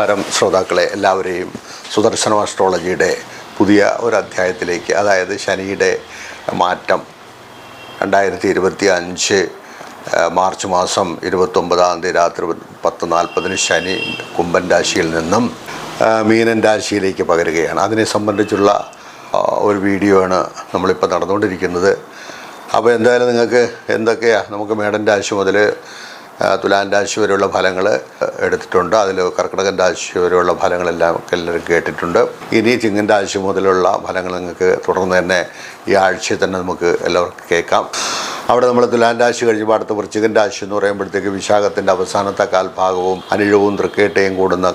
നമസ്കാരം ശ്രോതാക്കളെ. എല്ലാവരെയും സുദർശനം അസ്ട്രോളജിയുടെ പുതിയ ഒരു അധ്യായത്തിലേക്ക് അതായത് ശനിയുടെ മാറ്റം. രണ്ടായിരത്തി ഇരുപത്തി അഞ്ച് മാർച്ച് മാസം ഇരുപത്തൊമ്പതാം തീയതി രാത്രി പത്ത് നാൽപ്പതിന് ശനി കുംഭൻ രാശിയിൽ നിന്നും മീനൻ രാശിയിലേക്ക് പകരുകയാണ്. അതിനെ സംബന്ധിച്ചുള്ള ഒരു വീഡിയോ ആണ് നമ്മളിപ്പോൾ നടന്നുകൊണ്ടിരിക്കുന്നത്. അപ്പോൾ എന്തായാലും നിങ്ങൾക്ക് എന്തൊക്കെയാണ് നമുക്ക് മേടൻ രാശി മുതൽ തുലാൻ രാശി വരെയുള്ള ഫലങ്ങൾ എടുത്തിട്ടുണ്ട്. അതിൽ കർക്കിടകൻ രാശി വരെയുള്ള ഫലങ്ങളെല്ലാം എല്ലാവരും കേട്ടിട്ടുണ്ട്. ഇനി ചിങ്ങൻ രാശി മുതലുള്ള ഫലങ്ങൾ നിങ്ങൾക്ക് തുടർന്ന് തന്നെ ഈ ആഴ്ചയിൽ തന്നെ നമുക്ക് എല്ലാവർക്കും കേൾക്കാം. അവിടെ നമ്മൾ തുലാൻ രാശി കഴിഞ്ഞപ്പോൾ അടുത്ത വൃശ്ചികൻ രാശി എന്ന് പറയുമ്പോഴത്തേക്ക് വിശാഖത്തിന്റെ അവസാനത്തെ കാൽഭാഗവും അനിഴവും തൃക്കേട്ടയും കൂടുന്ന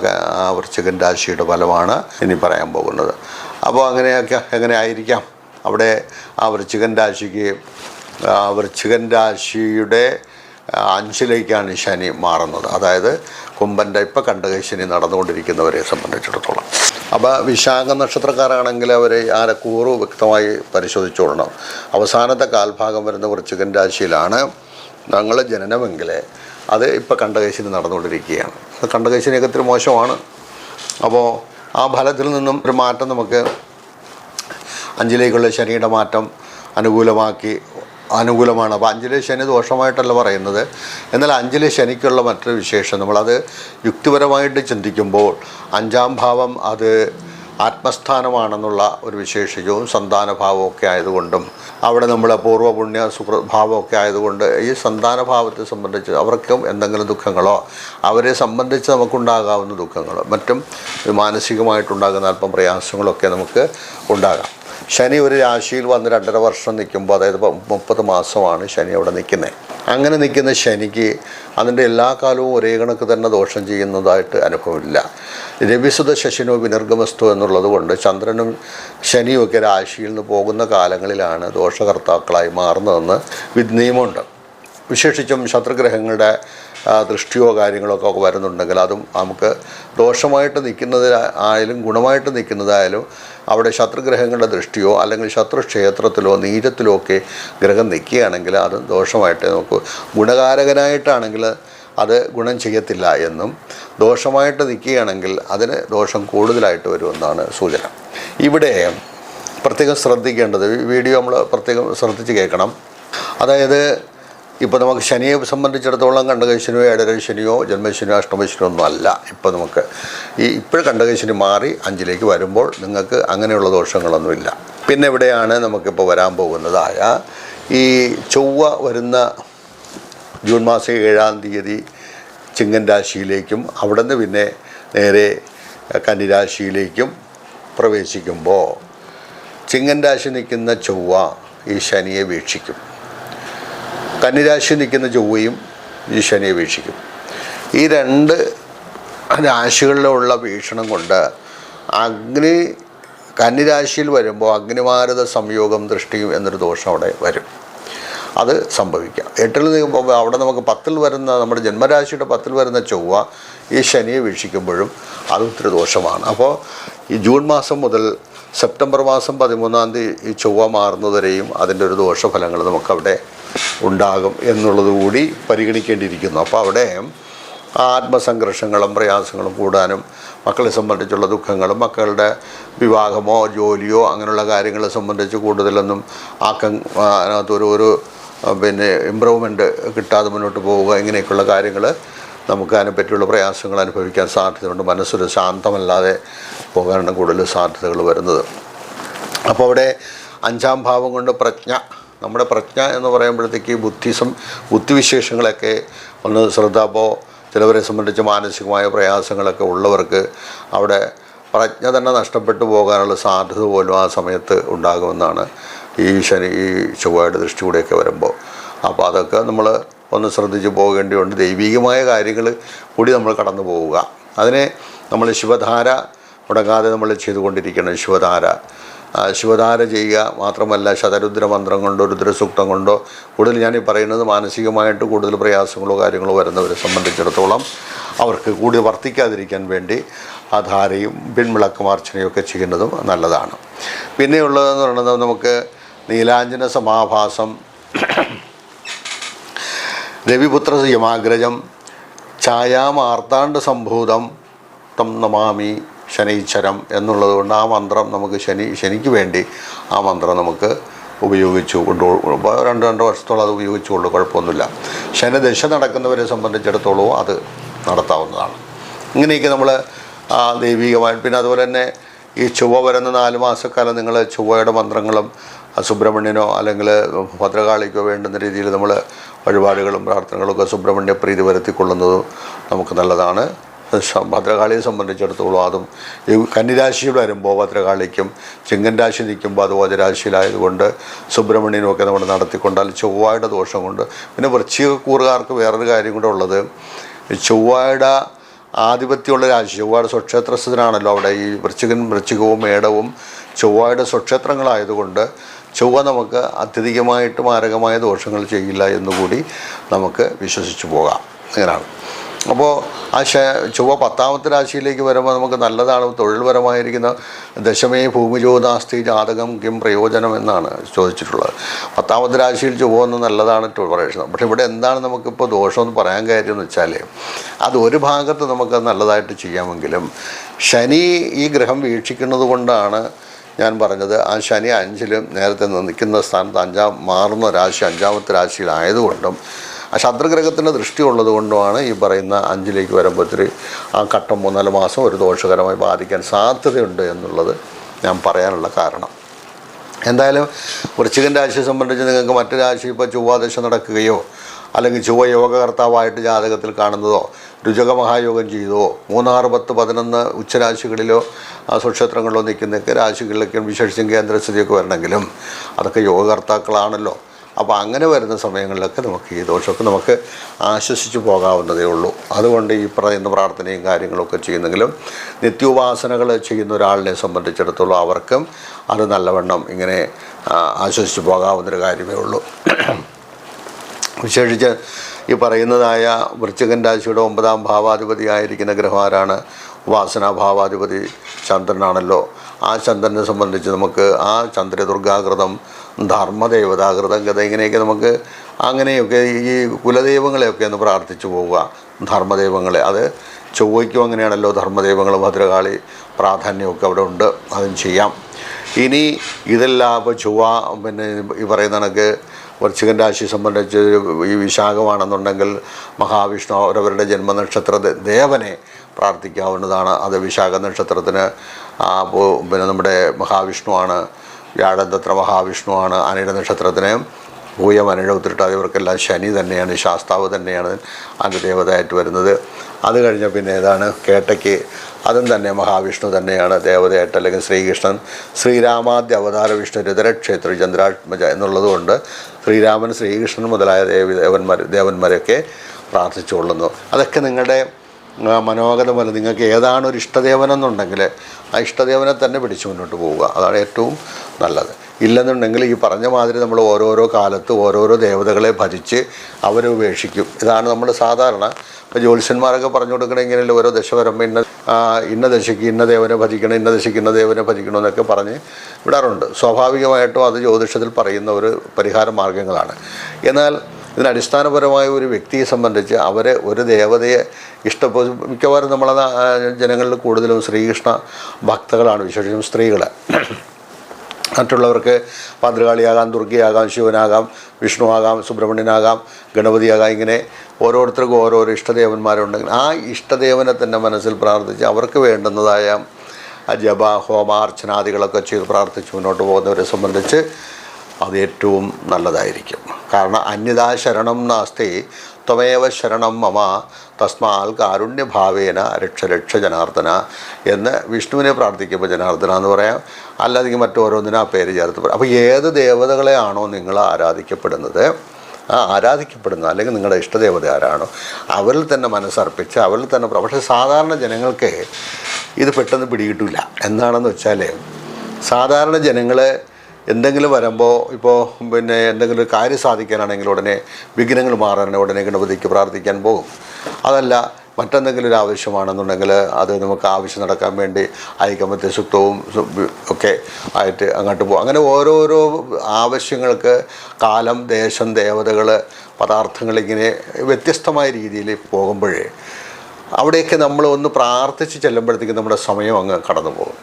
വൃശ്ചികൻ രാശിയുടെ ഫലമാണ് ഇനി പറയാൻ പോകുന്നത്. അപ്പോൾ അങ്ങനെയൊക്കെ എങ്ങനെ ആയിരിക്കാം? അവിടെ ആ വൃശ്ചികൻ രാശിക്ക് വൃശ്ചികൻ രാശിയുടെ അഞ്ചിലേക്കാണ് ശനി മാറുന്നത്. അതായത് കുംഭന്റെ ഇപ്പം കണ്ടക ശനി നടന്നുകൊണ്ടിരിക്കുന്നവരെ സംബന്ധിച്ചിടത്തോളം. അപ്പോൾ വിശാഖ നക്ഷത്രക്കാരാണെങ്കിൽ അവർ ആരെ കൂറ് വ്യക്തമായി പരിശോധിച്ചോളണം. അവസാനത്തെ കാൽഭാഗം വരുന്ന വൃശ്ചികൻ രാശിയിലാണ് ഞങ്ങൾ ജനനമെങ്കിൽ അത് ഇപ്പം കണ്ടകശനി നടന്നുകൊണ്ടിരിക്കുകയാണ്. കണ്ടകശനിയൊക്കെ ഇത്തിരി മോശമാണ്. അപ്പോൾ ആ ഫലത്തിൽ നിന്നും ഒരു മാറ്റം നമുക്ക് അഞ്ചിലേക്കുള്ള ശനിയുടെ മാറ്റം അനുകൂലമാക്കി അനുകൂലമാണ്. അപ്പോൾ അഞ്ചിലെ ശനി ദോഷമായിട്ടല്ല പറയുന്നത്. എന്നാൽ അഞ്ചിലെ ശനിക്കുള്ള മറ്റൊരു വിശേഷം. നമ്മളത് യുക്തിപരമായിട്ട് ചിന്തിക്കുമ്പോൾ അഞ്ചാം ഭാവം അത് ആത്മസ്ഥാനമാണെന്നുള്ള ഒരു വിശേഷിക്കവും സന്താനഭാവമൊക്കെ ആയതുകൊണ്ടും അവിടെ നമ്മൾ പൂർവപുണ്യ സുഹൃഭാവമൊക്കെ ആയതുകൊണ്ട് ഈ സന്താനഭാവത്തെ സംബന്ധിച്ച് അവർക്കും എന്തെങ്കിലും ദുഃഖങ്ങളോ അവരെ സംബന്ധിച്ച് നമുക്കുണ്ടാകാവുന്ന ദുഃഖങ്ങളോ മറ്റും മാനസികമായിട്ടുണ്ടാകുന്ന അല്പം പ്രയാസങ്ങളൊക്കെ നമുക്ക് ഉണ്ടാകാം. ശനി ഒരു രാശിയിൽ വന്ന് രണ്ടര വർഷം നിൽക്കുമ്പോൾ അതായത് മുപ്പത് മാസമാണ് ശനി അവിടെ നിൽക്കുന്നത് അങ്ങനെ നിൽക്കുന്ന ശനിക്ക് അതിന്റെ എല്ലാ കാലവും ഒരേ കണക്ക് തന്നെ ദോഷം ചെയ്യുന്നതായിട്ട് അനുഭവമില്ല. രവിസുത ശശിനോ വിനിർഗമസ്തു എന്നുള്ളത് കൊണ്ട് ചന്ദ്രനും ശനിയും ഒക്കെ രാശിയിൽ നിന്ന് പോകുന്ന കാലങ്ങളിലാണ് ദോഷകർത്താക്കളായി മാറുന്നതെന്ന് നിയമമുണ്ട്. വിശേഷിച്ചും ശത്രുഗ്രഹങ്ങളുടെ ദൃഷ്ടിയോ കാര്യങ്ങളോ ഒക്കെ വരുന്നുണ്ടെങ്കിൽ അതും നമുക്ക് ദോഷമായിട്ട് നിൽക്കുന്നതായാലും ഗുണമായിട്ട് നിൽക്കുന്നതായാലും അവിടെ ശത്രുഗ്രഹങ്ങളുടെ ദൃഷ്ടിയോ അല്ലെങ്കിൽ ശത്രു ക്ഷേത്രത്തിലോ നീരത്തിലോ ഒക്കെ ഗ്രഹം നിൽക്കുകയാണെങ്കിൽ അത് ദോഷമായിട്ട് നമുക്ക് ഗുണകാരകനായിട്ടാണെങ്കിൽ അത് ഗുണം ചെയ്യത്തില്ല എന്നും ദോഷമായിട്ട് നിൽക്കുകയാണെങ്കിൽ അതിന് ദോഷം കൂടുതലായിട്ട് വരുമെന്നാണ് സൂചന. ഇവിടെ പ്രത്യേകം ശ്രദ്ധിക്കേണ്ടത് വീഡിയോ നമ്മൾ പ്രത്യേകം ശ്രദ്ധിച്ച് കേൾക്കണം. അതായത് ഇപ്പോൾ നമുക്ക് ശനിയെ സംബന്ധിച്ചിടത്തോളം കണ്ടകശനിയോ ഏഴരശനിയോ ജന്മശനിയോ അഷ്ടമശനിയോ ഒന്നും അല്ല. ഇപ്പോൾ നമുക്ക് ഈ ഇപ്പോൾ കണ്ടകശനി മാറി അഞ്ചിലേക്ക് വരുമ്പോൾ നിങ്ങൾക്ക് അങ്ങനെയുള്ള ദോഷങ്ങളൊന്നുമില്ല പിന്നെ ഇവിടെയാണ് നമുക്കിപ്പോൾ വരാൻ പോകുന്നതായ ഈ ചൊവ്വ വരുന്ന ജൂൺ മാസം ഏഴാം തീയതി ചിങ്ങൻ രാശിയിലേക്കും അവിടെ നിന്ന് പിന്നെ നേരെ കന്നിരാശിയിലേക്കും പ്രവേശിക്കുമ്പോൾ ചിങ്ങൻ രാശി നിൽക്കുന്ന ചൊവ്വ ഈ ശനിയെ വീക്ഷിക്കും. കന്നിരാശി നിൽക്കുന്ന ചൊവ്വയും ഈ ശനിയെ വീക്ഷിക്കും. ഈ രണ്ട് രാശികളിലുള്ള വീക്ഷണം കൊണ്ട് അഗ്നി കന്നിരാശിയിൽ വരുമ്പോൾ അഗ്നിമാരത സംയോഗം ദൃഷ്ടിയും എന്നൊരു ദോഷം അവിടെ വരും. അത് സംഭവിക്കാം. എട്ടിൽ നിൽക്കുമ്പോൾ അവിടെ നമുക്ക് പത്തിൽ വരുന്ന നമ്മുടെ ജന്മരാശിയുടെ പത്തിൽ വരുന്ന ചൊവ്വ ഈ ശനിയെ വീക്ഷിക്കുമ്പോഴും അത് ഒത്തിരി ദോഷമാണ്. അപ്പോൾ ഈ ജൂൺ മാസം മുതൽ സെപ്റ്റംബർ മാസം പതിമൂന്നാം തീയതി ഈ ചൊവ്വ മാറുന്നതുവരെയും അതിന്റെ ഒരു ദോഷഫലങ്ങൾ നമുക്കവിടെ ഉണ്ടാകും എന്നുള്ളത് കൂടി പരിഗണിക്കേണ്ടിയിരിക്കുന്നു. അപ്പോൾ അവിടെ ആത്മസംഘർഷങ്ങളും പ്രയാസങ്ങളും കൂടാനും മക്കളെ സംബന്ധിച്ചുള്ള ദുഃഖങ്ങളും മക്കളുടെ വിവാഹമോ ജോലിയോ അങ്ങനെയുള്ള കാര്യങ്ങളെ സംബന്ധിച്ച് കൂടുതലൊന്നും ആക്കം അതിനകത്തൊരു ഒരു പിന്നെ ഇമ്പ്രൂവ്മെന്റ് കിട്ടാതെ മുന്നോട്ട് പോവുക ഇങ്ങനെയൊക്കെയുള്ള കാര്യങ്ങൾ നമുക്ക് അതിനെപ്പറ്റിയുള്ള പ്രയാസങ്ങൾ അനുഭവിക്കാൻ സാധ്യതയുണ്ട്. മനസ്സൊരു ശാന്തമല്ലാതെ പോകാനാണ് കൂടുതൽ സാധ്യതകൾ വരുന്നത്. അപ്പോൾ അവിടെ അഞ്ചാം ഭാവം കൊണ്ട് പ്രജ്ഞ നമ്മുടെ പ്രജ്ഞ എന്ന് പറയുമ്പോഴത്തേക്ക് ബുദ്ധിസം ബുദ്ധിവിശേഷങ്ങളൊക്കെ ഒന്ന് ശ്രദ്ധാപോ ചിലവരെ സംബന്ധിച്ച് മാനസികമായ പ്രയാസങ്ങളൊക്കെ ഉള്ളവർക്ക് അവിടെ പ്രജ്ഞ തന്നെ നഷ്ടപ്പെട്ടു പോകാനുള്ള സാധ്യത പോലും ആ സമയത്ത് ഉണ്ടാകുമെന്നാണ് ഈ ശനി ഈ ചൊവ്വയുടെ ദൃഷ്ടി കൂടെയൊക്കെ വരുമ്പോൾ. അപ്പോൾ അതൊക്കെ നമ്മൾ ഒന്ന് ശ്രദ്ധിച്ച് പോകേണ്ടിയുണ്ട്. ദൈവികമായ കാര്യങ്ങൾ കൂടി നമ്മൾ കടന്നു പോവുക. അതിനെ നമ്മൾ ശിവധാര മുടങ്ങാതെ നമ്മൾ ചെയ്തുകൊണ്ടിരിക്കണം. ശിവധാര ശിവധാര ചെയ്യുക മാത്രമല്ല ശതരുദ്ര മന്ത്രം കൊണ്ടോ രുദ്രസൂക്തം കൊണ്ടോ കൂടുതൽ ഈ പറയുന്നത് മാനസികമായിട്ട് കൂടുതൽ പ്രയാസങ്ങളോ കാര്യങ്ങളോ വരുന്നവരെ സംബന്ധിച്ചിടത്തോളം അവർക്ക് കൂടി വർത്തിക്കാതിരിക്കാൻ വേണ്ടി ആ ധാരയും പിൻവിളക്കുമാർച്ചനയും ഒക്കെ ചെയ്യുന്നതും നല്ലതാണ്. പിന്നെയുള്ളതെന്ന് പറയുന്നത് നമുക്ക് നീലാഞ്ജന സമാഭാസം രവിപുത്ര യമാഗ്രജം ഛായാമാർത്താണ്ഡ സംഭൂതം തം നമാമി ശനൈശ്വരം എന്നുള്ളത് കൊണ്ട് ആ മന്ത്രം നമുക്ക് ശനി ശനിക്ക് വേണ്ടി ആ മന്ത്രം നമുക്ക് ഉപയോഗിച്ചു കൊണ്ടു രണ്ടു രണ്ട് വർഷത്തോളം അത് ഉപയോഗിച്ചുകൊള്ളു കുഴപ്പമൊന്നുമില്ല. ശനിദശ നടക്കുന്നവരെ സംബന്ധിച്ചിടത്തോളം അത് നടത്താവുന്നതാണ്. ഇങ്ങനെയൊക്കെ നമ്മൾ ദൈവികമായി പിന്നെ അതുപോലെ തന്നെ ഈ ചൊവ്വ വരുന്ന നാല് മാസക്കാലം നിങ്ങൾ ചൊവ്വയുടെ മന്ത്രങ്ങളും സുബ്രഹ്മണ്യനോ അല്ലെങ്കിൽ ഭദ്രകാളിക്കോ വേണ്ടുന്ന രീതിയിൽ നമ്മൾ വഴിപാടുകളും പ്രാർത്ഥനകളൊക്കെ സുബ്രഹ്മണ്യ പ്രീതി വരുത്തിക്കൊള്ളുന്നത് നമുക്ക് നല്ലതാണ്. ഭദ്രകാളിയെ സംബന്ധിച്ചിടത്തോളം അതും ഈ കന്നിരാശിയിൽ വരുമ്പോൾ ഭദ്രകാളിക്കും ചിങ്ങൻ രാശി നിൽക്കുമ്പോൾ അത് ഓജരാശിയിലായതുകൊണ്ട് സുബ്രഹ്മണ്യനും ഒക്കെ നമ്മൾ നടത്തിക്കൊണ്ടാൽ ചൊവ്വയുടെ ദോഷം കൊണ്ട് പിന്നെ വൃശ്ചികക്കൂറുകാർക്ക് വേറൊരു കാര്യം കൂടെ ഉള്ളത്. ചൊവ്വായുടെ ചൊവ്വയുടെ ആധിപത്യമുള്ള രാശി ചൊവ്വയുടെ സ്വക്ഷേത്രസ്ഥനാണല്ലോ അവിടെ ഈ വൃശ്ചികൻ വൃശ്ചികവും മേടവും ചൊവ്വയുടെ സ്വക്ഷേത്രങ്ങളായതുകൊണ്ട് ചൊവ്വ നമുക്ക് അത്യധികമായിട്ട് മാരകമായ ദോഷങ്ങൾ ചെയ്യില്ല എന്നുകൂടി നമുക്ക് വിശ്വസിച്ച് പോകാം. അങ്ങനെയാണ്. അപ്പോൾ ആ ചൊവ്വ പത്താമത്തെ രാശിയിലേക്ക് വരുമ്പോൾ നമുക്ക് നല്ലതാണ് തൊഴിൽപരമായിരിക്കുന്ന ദശമേ ഭൂമിജോ നാസ്തി ജാതകം കിം പ്രയോജനം എന്നാണ് ചോദിച്ചിട്ടുള്ളത്. പത്താമത്തെ രാശിയിൽ ചൊവ്വ ഒന്ന് നല്ലതാണ് പ്രവേശനം പക്ഷേ ഇവിടെ എന്താണ് നമുക്കിപ്പോൾ ദോഷമെന്ന് പറയാൻ കാര്യം എന്ന് വെച്ചാൽ അത് ഒരു ഭാഗത്ത് നമുക്ക് നല്ലതായിട്ട് ചെയ്യാമെങ്കിലും ശനി ഈ ഗ്രഹം വീക്ഷിക്കുന്നത് കൊണ്ടാണ് ഞാൻ പറഞ്ഞത് ആ ശനി അഞ്ചിലും നേരത്തെ നിൽക്കുന്ന സ്ഥാനത്ത് അഞ്ചാം മാറുന്ന രാശി അഞ്ചാമത്തെ രാശിയിലായതുകൊണ്ടും ആ ശത്രുഗ്രഹത്തിന്റെ ദൃഷ്ടി ഉള്ളത് കൊണ്ടുമാണ് ഈ പറയുന്ന അഞ്ചിലേക്ക് വരുമ്പോഴത്തേക്ക് ആ ഘട്ടം മൂന്നാൽ മാസം ഒരു ദോഷകരമായി ബാധിക്കാൻ സാധ്യതയുണ്ട് എന്നുള്ളത് ഞാൻ പറയാനുള്ള കാരണം. എന്തായാലും വൃശ്ചികൻ രാശിയെ സംബന്ധിച്ച് നിങ്ങൾക്ക് മറ്റു രാശി ഇപ്പോൾ ചൊവ്വാദശ നടക്കുകയോ അല്ലെങ്കിൽ ചൊവ്വ യോഗകർത്താവായിട്ട് ജാതകത്തിൽ കാണുന്നതോ രുചക മഹായോഗം ചെയ്തോ മൂന്നാറ് പത്ത് പതിനൊന്ന് ഉച്ചരാശികളിലോ സുക്ഷേത്രങ്ങളിലോ നിൽക്കുന്നൊക്കെ രാശികളിലൊക്കെ വിശേഷിച്ചും കേന്ദ്രസ്ഥിതിയൊക്കെ വരണമെങ്കിലും അതൊക്കെ യോഗകർത്താക്കളാണല്ലോ. അപ്പോൾ അങ്ങനെ വരുന്ന സമയങ്ങളിലൊക്കെ നമുക്ക് ഈ ദോഷമൊക്കെ നമുക്ക് ആശ്വസിച്ച് പോകാവുന്നതേ ഉള്ളൂ. അതുകൊണ്ട് ഈ പറയുന്ന പ്രാർത്ഥനയും കാര്യങ്ങളൊക്കെ ചെയ്യുന്നെങ്കിലും നിത്യോപാസനകൾ ചെയ്യുന്ന ഒരാളിനെ സംബന്ധിച്ചിടത്തോളം അവർക്കും അത് നല്ലവണ്ണം ഇങ്ങനെ ആശ്വസിച്ച് പോകാവുന്നൊരു കാര്യമേ ഉള്ളൂ. വിശേഷിച്ച് ഈ പറയുന്നതായ വൃശ്ചികൻ രാശിയുടെ ഒമ്പതാം ഭാവാധിപതിയായിരിക്കുന്ന ഗ്രഹമാരാണ് വാസന ഭാവാധിപതി ചന്ദ്രനാണല്ലോ. ആ ചന്ദ്രനെ സംബന്ധിച്ച് നമുക്ക് ആ ചന്ദ്രദുർഗാകൃതം ധർമ്മദേവതാകൃതം ഗത ഇങ്ങനെയൊക്കെ നമുക്ക് അങ്ങനെയൊക്കെ ഈ കുലദൈവങ്ങളെയൊക്കെ ഒന്ന് പ്രാർത്ഥിച്ചു പോവുക. ധർമ്മദൈവങ്ങളെ. അത് ചൊവ്വയ്ക്കും അങ്ങനെയാണല്ലോ ധർമ്മദൈവങ്ങൾ ഭദ്രകാളി പ്രാധാന്യമൊക്കെ അവിടെ ഉണ്ട്. അതും ചെയ്യാം. ഇനി ഇതെല്ലാം ഇപ്പോൾ ചൊവ്വ പിന്നെ ഈ പറയുന്ന കണക്ക് വൃശ്ചികൻ രാശി സംബന്ധിച്ച് ഈ വിശാഖമാണെന്നുണ്ടെങ്കിൽ മഹാവിഷ്ണു അവരവരുടെ ജന്മനക്ഷത്ര ദേവനെ പ്രാർത്ഥിക്കാവുന്നതാണ്. അത് വിശാഖ നക്ഷത്രത്തിന് പിന്നെ നമ്മുടെ മഹാവിഷ്ണുവാണ് വ്യാഴദത്ര മഹാവിഷ്ണുവാണ് അനിഴ നക്ഷത്രത്തിന് പൂയം അനിഴ ഉത്തിട്ടാതി ഇവർക്കെല്ലാം ശനി തന്നെയാണ് ശാസ്താവ് തന്നെയാണ് അതിന്റെ ദേവതയായിട്ട് വരുന്നത്. അത് കഴിഞ്ഞ പിന്നെ ഏതാണ്? കേട്ടയ്ക്ക്. അതും തന്നെ മഹാവിഷ്ണു തന്നെയാണ് ദേവതയായിട്ട് അല്ലെങ്കിൽ ശ്രീകൃഷ്ണൻ. ശ്രീരാമാദ്യ അവതാര വിഷ്ണു രുദ്രക്ഷേത്ര ചന്ദ്രാത്മജ എന്നുള്ളതുകൊണ്ട് ശ്രീരാമൻ ശ്രീകൃഷ്ണൻ മുതലായ ദേവി ദേവന്മാർ ദേവന്മാരെയൊക്കെ പ്രാർത്ഥിച്ചുകൊള്ളുന്നു. അതൊക്കെ നിങ്ങളുടെ ആ, മനോഗത പോലെ നിങ്ങൾക്ക് ഏതാണ് ഒരു ഇഷ്ടദേവനെന്നുണ്ടെങ്കിൽ ആ ഇഷ്ടദേവനെ തന്നെ പിടിച്ചു മുന്നോട്ട് പോവുക. അതാണ് ഏറ്റവും നല്ലത്. ഇല്ലെന്നുണ്ടെങ്കിൽ ഈ പറഞ്ഞ മാതിരി നമ്മൾ ഓരോരോ കാലത്ത് ഓരോരോ ദേവതകളെ ഭജിച്ച് അവരെ ഉപേക്ഷിക്കും. ഇതാണ് നമ്മൾ സാധാരണ ഇപ്പോൾ ജ്യോത്സ്യന്മാരൊക്കെ പറഞ്ഞു കൊടുക്കണ ഓരോ ദശ വരുമ്പോൾ ഇന്ന ഇന്ന ദശയ്ക്ക് ഇന്ന ദേവനെ ഭജിക്കണം ഇന്ന ദശയ്ക്ക് ഇന്ന ദേവനെ ഭജിക്കണം എന്നൊക്കെ പറഞ്ഞ് വിടാറുണ്ട്. സ്വാഭാവികമായിട്ടും അത് ജ്യോതിഷത്തിൽ പറയുന്ന ഒരു പരിഹാര മാർഗങ്ങളാണ് എന്നാൽ ഇതിന് അടിസ്ഥാനപരമായ ഒരു വ്യക്തിയെ സംബന്ധിച്ച് അവരെ ഒരു ദേവതയെ ഇഷ്ടപ്പെ മിക്കവാറും നമ്മളെ ജനങ്ങളിൽ കൂടുതലും ശ്രീകൃഷ്ണ ഭക്തകളാണ് വിശേഷിച്ചും സ്ത്രീകൾ മറ്റുള്ളവർക്ക് ഭദ്രകാളിയാകാം ദുർഗയാകാം ശിവനാകാം വിഷ്ണുവാകാം സുബ്രഹ്മണ്യനാകാം ഗണപതിയാകാം ഇങ്ങനെ ഓരോരുത്തർക്കും ഓരോരോ ഇഷ്ടദേവന്മാരുണ്ടെങ്കിൽ ആ ഇഷ്ടദേവനെ തന്നെ മനസ്സിൽ പ്രാർത്ഥിച്ച് അവർക്ക് വേണ്ടുന്നതായ ജപ ഹോമാർച്ചനാദികളൊക്കെ ചെയ്ത് പ്രാർത്ഥിച്ച് മുന്നോട്ട് പോകുന്നവരെ സംബന്ധിച്ച് അത് ഏറ്റവും നല്ലതായിരിക്കും. കാരണം അന്യതാ ശരണം നാസ്തി ത്വമേവ ശരണം മമ തസ്മാൽ കാരുണ്യഭാവേന രക്ഷ രക്ഷ ജനാർദ്ദന എന്ന് വിഷ്ണുവിനെ പ്രാർത്ഥിക്കുമ്പോൾ ജനാർദ്ദന എന്ന് പറയാം. അല്ലാതെ മറ്റോരോന്നിനും ആ പേര് ചേർത്ത് പറയാം. അപ്പോൾ ഏത് ദേവതകളെയാണോ നിങ്ങൾ ആരാധിക്കപ്പെടുന്നത്? ആ ആരാധിക്കപ്പെടുന്ന അല്ലെങ്കിൽ നിങ്ങളുടെ ഇഷ്ടദേവത ആരാണോ? അവരിൽ തന്നെ മനസ്സർപ്പിച്ച് അവരിൽ തന്നെ പക്ഷേ സാധാരണ ജനങ്ങൾക്ക് ഇത് പെട്ടെന്ന് പിടികിട്ടില്ല എന്താണെന്ന് വെച്ചാൽ സാധാരണ ജനങ്ങൾ എന്തെങ്കിലും വരുമ്പോൾ ഇപ്പോൾ പിന്നെ എന്തെങ്കിലും ഒരു കാര്യം സാധിക്കാനാണെങ്കിൽ ഉടനെ വിഘ്നങ്ങൾ മാറാൻ ഉടനെ ഗണപതിക്ക് പ്രാർത്ഥിക്കാൻ പോകും. അതല്ല മറ്റെന്തെങ്കിലും ഒരു ആവശ്യമാണെന്നുണ്ടെങ്കിൽ അത് നമുക്ക് ആവശ്യം നടക്കാൻ വേണ്ടി ഐകമത്യ സുക്തവും ഒക്കെ ആയിട്ട് അങ്ങോട്ട് പോകും. അങ്ങനെ ഓരോരോ ആവശ്യങ്ങൾക്ക് കാലം ദേശം ദേവതകൾ പദാർത്ഥങ്ങൾ ഇങ്ങനെ വ്യത്യസ്തമായ രീതിയിൽ പോകുമ്പോഴേ അവിടെയൊക്കെ നമ്മൾ ഒന്ന് പ്രാർത്ഥിച്ച് ചെല്ലുമ്പോഴത്തേക്കും നമ്മുടെ സമയം അങ്ങ് കടന്നു പോകും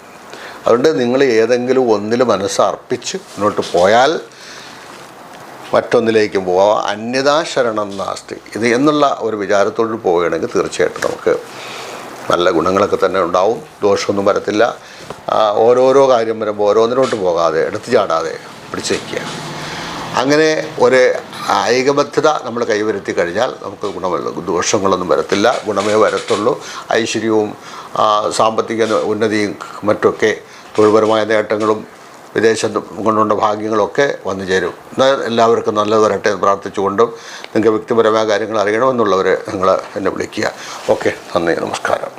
അതുകൊണ്ട് നിങ്ങൾ ഏതെങ്കിലും ഒന്നിൽ മനസ്സർപ്പിച്ച് മുന്നോട്ട് പോയാൽ മറ്റൊന്നിലേക്കും പോവാം. അന്യതാ ശരണം നാസ്തി. ഇത് എന്നുള്ള ഒരു വിചാരത്തോട് പോവുകയാണെങ്കിൽ തീർച്ചയായിട്ടും നമുക്ക് നല്ല ഗുണങ്ങളൊക്കെ തന്നെ ഉണ്ടാവും. ദോഷമൊന്നും വരത്തില്ല. ഓരോരോ കാര്യം വരുമ്പോൾ ഓരോന്നിലോട്ട് പോകാതെ എടുത്തു ചാടാതെ പിടിച്ച് വയ്ക്കുക അങ്ങനെ ഒരു ഐകബദ്ധത നമ്മൾ കൈവരുത്തി കഴിഞ്ഞാൽ നമുക്ക് ഗുണമല്ല ദോഷങ്ങളൊന്നും വരത്തില്ല. ഗുണമേ വരത്തുള്ളൂ. ഐശ്വര്യവും സാമ്പത്തിക ഉന്നതിയും മറ്റൊക്കെ തൊഴിൽപരമായ നേട്ടങ്ങളും വിദേശത്ത് കൊണ്ടുള്ള ഭാഗ്യങ്ങളൊക്കെ വന്നു ചേരും. എന്നാൽ എല്ലാവർക്കും നല്ലത് വരട്ടെ എന്ന് പ്രാർത്ഥിച്ചുകൊണ്ടും നിങ്ങൾക്ക് വ്യക്തിപരമായ കാര്യങ്ങൾ അറിയണമെന്നുള്ളവർ നിങ്ങൾ എന്നെ വിളിക്കുക. ഓക്കെ നന്ദി നമസ്കാരം.